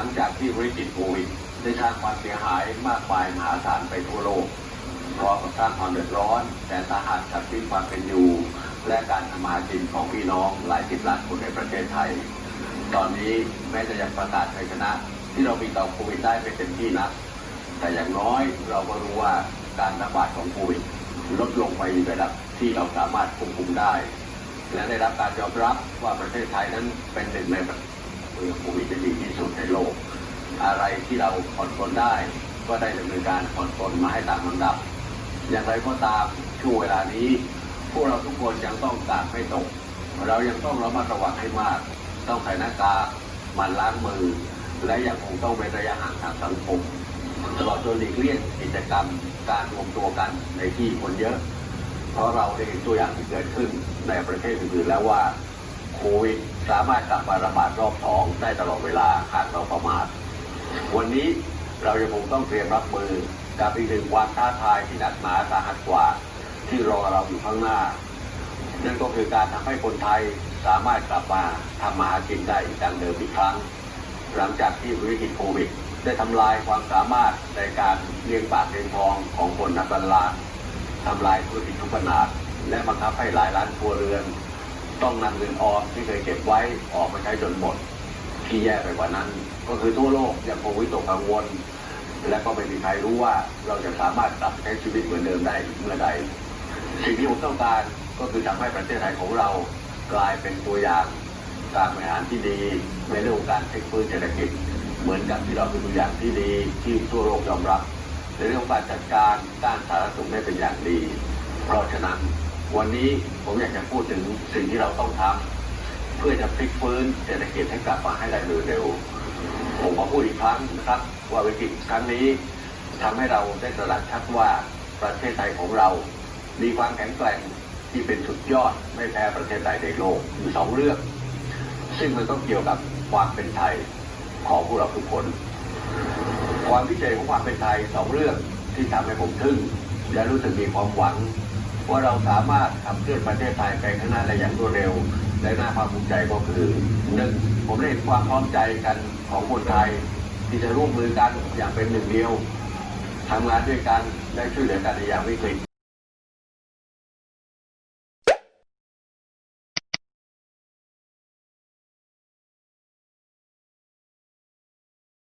ลังจากที่วิกฤตโควิดได้สร้างความเสียหายมากมายมหาศาลไปทั่วโลกพร้อมกับสร้างความเดือดร้อน แต่สาหัสกับที่ความเป็นอยู่ และการทำมาหากินของพี่น้องหลายสิบล้านคนในประเทศไทย ตอนนี้แม้จะยังประกาศชัยชนะ ที่เรามีต่อโควิดได้ไม่เต็มที่นักแต่อย่างน้อยเราก็รู้ว่าการระบาดของโควิดลดลงไปในระดับที่เราสามารถควบคุมได้ และได้รับการยอมรับว่าประเทศไทยนั้นเป็นหนึ่งใน ประเทศที่โควิดที่ดีที่สุดในโลก อะไรที่เราผ่อนปลนได้ ก็ได้ดำเนินการผ่อนปลนมาให้ตามลำดับ อย่างไรก็ตามช่วงเวลานี้ พวกเราทุกคนยังต้องกาดไม่ตก เรายังต้องระมัดระวังให้มาก ต้องใส่หน้ากากมันล้างมือ และยังคงต้องเว้นระยะห่างทางสังคมตลอดจนหลีกเลี่ยงกิจกรรมการรวมตัวกันในที่คนเยอะ เพราะเราได้เห็นตัวอย่างที่เกิดขึ้นในประเทศอื่นๆแล้วว่า โควิดสามารถกลับมาระบาดรอบสองได้ตลอดเวลาหากเราประมาท วันนี้เรายังคงต้องเตรียมรับมือกับอีกหนึ่งความท้าทายที่หนักหนาสาหัสกว่า ที่รอเราอยู่ข้างหน้า นั่นก็คือการทำให้คนไทยสามารถกลับมาทำมาหากินได้อีกดังเดิมอีกครั้ง หลังจากที่วิกฤตโควิด ได้ทำลายความสามารถในการเลี้ยงปากเลี้ยงท้องของคนนับล้านทำลายธุรกิจทุกขนาด และบังคับให้หลายล้านครัวเรือน ต้องนำเงินออมที่เคยเก็บไว้ออกมาใช้จนหมด ที่แย่ไปกว่านั้น ก็คือทั่วโลกยังคงวิตกกังวล และก็ไม่มีใครรู้ว่าเราจะสามารถกลับใช้ชีวิตเหมือนเดิมได้เมื่อใด สิ่งที่ผมต้องการก็คือทำให้ประเทศไทยของเรากลายเป็นตัวอย่างการบริหารที่ดีในเรื่องของการเทคฟื้นเศรษฐกิจ เหมือนกับที่เราเป็นตัวอย่างที่ดีที่ทั่วโลกยอมรับในเรื่องของการจัดการด้านสาธารณสุขได้เป็นอย่างดี เพราะฉะนั้น วันนี้ผมอยากจะพูดถึงสิ่งที่เราต้องทำเพื่อจะพลิกฟื้นเศรษฐกิจให้กลับมาให้ได้โดยเร็วผมขอพูดอีกครั้งนะครับว่าวิกฤตครั้งนี้ทำให้เราได้ตระหนักชัดว่าประเทศไทยของเรา มีความแข็งแกร่งที่เป็นสุดยอดไม่แพ้ประเทศใดในโลกอยู่สองเรื่อง ซึ่งมันต้องเกี่ยวกับความเป็นไทยของพวกเราทุกคน ความพิเศษของความเป็นไทยสองเรื่องที่ทำให้ผมทึ่งและรู้สึกมีความหวัง ว่าเราสามารถขับเคลื่อนประเทศไทยไปข้างหน้าได้อย่างรวดเร็ว และน่าภาคภูมิใจก็คือหนึ่งผมได้เห็นความพร้อมใจกันของคนไทย ที่จะร่วมมือกันอย่างเป็นหนึ่งเดียวทำงานด้วยกันได้ช่วยเหลือกันในยามวิกฤต